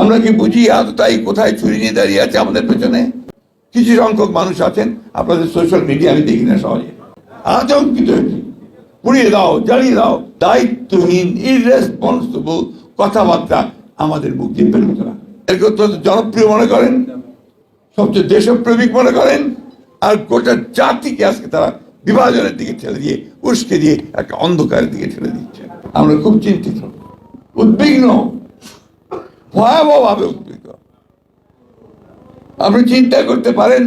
আমরা কি বুঝি আজ তাই কোথায় ছুরি নিয়ে দাঁড়িয়ে আছে আমাদের পেছনে? কিছু সংখ্যক মানুষ আছেন, আপনাদের সোশ্যাল মিডিয়া আমি দেখি না সহজে। আতঙ্কিত হয়েছি। পুড়িয়ে দাও, জ্বালিয়ে দাও। দায়িত্বহীন ইরেসপন্সিবল কথাবার্তা আমাদের মুখ দিয়ে বেরোতে না এরকে অত্যন্ত জনপ্রিয় মনে করেন, সবচেয়ে দেশপ্রেমিক মনে করেন, আর গোটা জাতিকে আজকে তারা বিভাজনের দিকে ঠেলে দিয়ে, উস্কে দিয়ে, একটা অন্ধকারের দিকে ঠেলে দিচ্ছে। আমরা খুব চিন্তিত, উদ্বিগ্ন। ভয়াবহভাবে উদ্বিগ্ন আপনি চিন্তা করতে পারেন,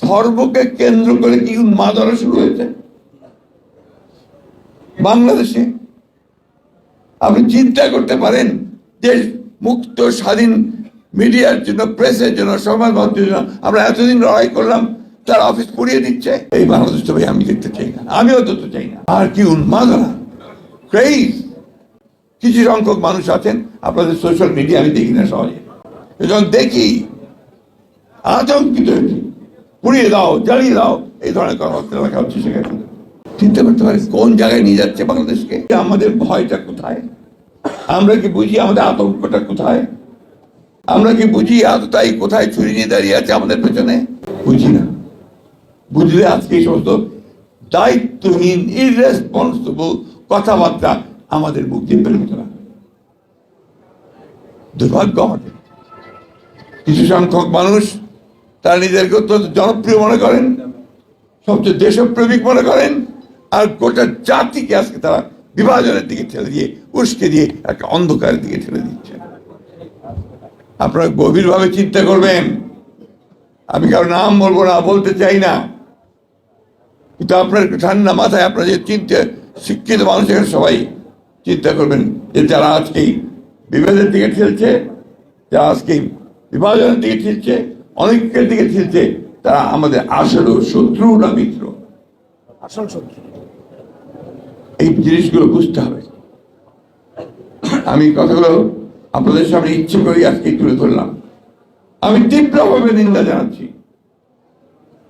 ধর্মকে কেন্দ্র করে কি উন্মাদনা শুরু হয়েছে? বাংলাদেশে আপনি চিন্তা করতে পারেন যে মুক্ত, স্বাধীন, মিডিয়ার জন্য, প্রেসের জন্য সমাজ মাধ্যমের জন্য, আমরা এতদিন লড়াই করলাম, তার অফিস পুড়িয়ে দিচ্ছে। এই বাংলাদেশ আমি দেখতে চাই না। আমিও তো তো চাই না। আর কি উন্মাদনা। ক্রেজ কিছু সংখ্যক মানুষ আছেন, আপনাদের সোশ্যাল মিডিয়া আমি দেখি না সহজে। যখন দেখি, আতঙ্কিত হয়েছি। পুড়িয়ে দাও, জ্বালিয়ে দাও, এই ধরনের কথাবার্তা লেখা হচ্ছে সেখানে। চিন্তা করতে পারি কোন জায়গায় নিয়ে যাচ্ছে বাংলাদেশকে? আমাদের ভয়টা কোথায়? আমরা কি বুঝি আমাদের আতঙ্কটা কোথায়? আমরা কি বুঝি আজ তাই কোথায় ছুরি নিয়ে দাঁড়িয়ে আছে আমাদের পেছনে? বুঝি না। বুঝলে আজকে এই সমস্ত দায়িত্বহীন ইরেসপন্সিবল কথাবার্তা আমাদের মুখ দিয়ে বেরোতো না দুর্ভাগ্য আমাদের। কিছু সংখ্যক মানুষ তারা নিজেদেরকে অত্যন্ত জনপ্রিয় মনে করেন, সবচেয়ে দেশপ্রেমিক মনে করেন, আর গোটা জাতিকে আজকে তারা বিভাজনের দিকে ঠেলে দিয়ে, উস্কে দিয়ে একটা অন্ধকারের দিকে ঠেলে দিচ্ছে। আপনারা গভীরভাবে চিন্তা করবেন, আমি কারও নাম বলব না, বলতে চাই না। কিন্তু আপনার ঠান্ডা মাথায় আপনার যে চিন্তা শিক্ষিত মানুষ এখানে সবাই চিন্তা করবেন যে যারা আজকে বিভেদের দিকে ঠেলছে যারা আজকে বিভাজনের দিকে ঠেলছে অনেকের দিকে ঠেলছে তারা আমাদের আসলে শত্রু না মিত্র? আসল শত্রু। এই জিনিসগুলো বুঝতে হবে। আমি কথাগুলো আপনাদের সামনে ইচ্ছে করে আজকে তুলে ধরলাম। আমি তীব্রভাবে নিন্দা জানাচ্ছি।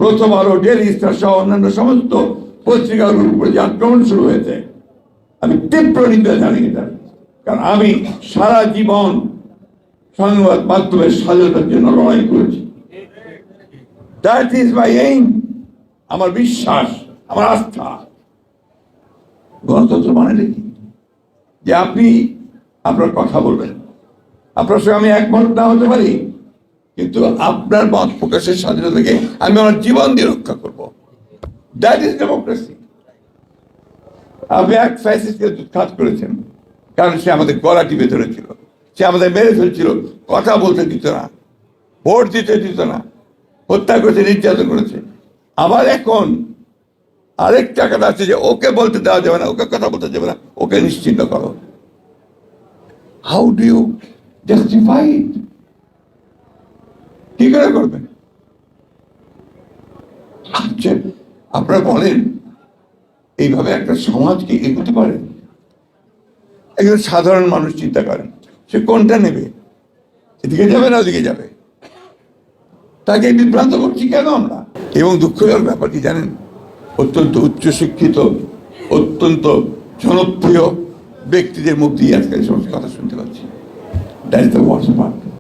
প্রথম আলো ডেলি স্টার সহ অন্যান্য সমস্ত পত্রিকাগুলোর উপরে যে আক্রমণ শুরু হয়েছে আমি তীব্র নিন্দা জানিয়ে তার কারণ আমি সারা জীবন সংবাদ মাধ্যমের স্বাধীনতার জন্য লড়াই করেছি। দ্যাট ইজ মাই এইম আমার বিশ্বাস, আমার আস্থা। গণতন্ত্র মানে কি? যে আপনি আপনার কথা বলবেন। আপনার সঙ্গে আমি একমত না হতে পারি, কিন্তু আপনার মত প্রকাশের স্বাধীনতাকে আমি আমার জীবন দিয়ে রক্ষা করব। দ্যাট ইজ ডেমোক্রেসি আপনি এক ফ্যাসিস্টকে কাজ করেছেন। কারণ সে আমাদের গলা টিপে ধরেছিল সে আমাদের মেরে ফেলছিল। কথা বলতে দিত না। ভোট দিতে দিত না। হত্যা করেছে, নির্যাতন করেছে। আবার এখন আরেক টাকাটা আছে যে ওকে বলতে দেওয়া যাবে না, ওকে কথা বলতে যাবে না, ওকে নিশ্চিন্ত করো। হাউ ডু ইউ জাস্টিফাই কি করে করবেন? আচ্ছা আপনারা বলেন। এইভাবে একটা সমাজকে এগোতে পারে? একজন সাধারণ মানুষ চিন্তা করেন, সে কোনটা নেবে? এদিকে যাবে না ওদিকে যাবে? তাকে বিভ্রান্ত করছি কেন আমরা? এবং দুঃখজনক ব্যাপার কি জানেন, অত্যন্ত উচ্চশিক্ষিত, অত্যন্ত জনপ্রিয় ব্যক্তিদের মুখ দিয়ে আজকাল সমস্ত কথা শুনতে পাচ্ছি। That is the worst part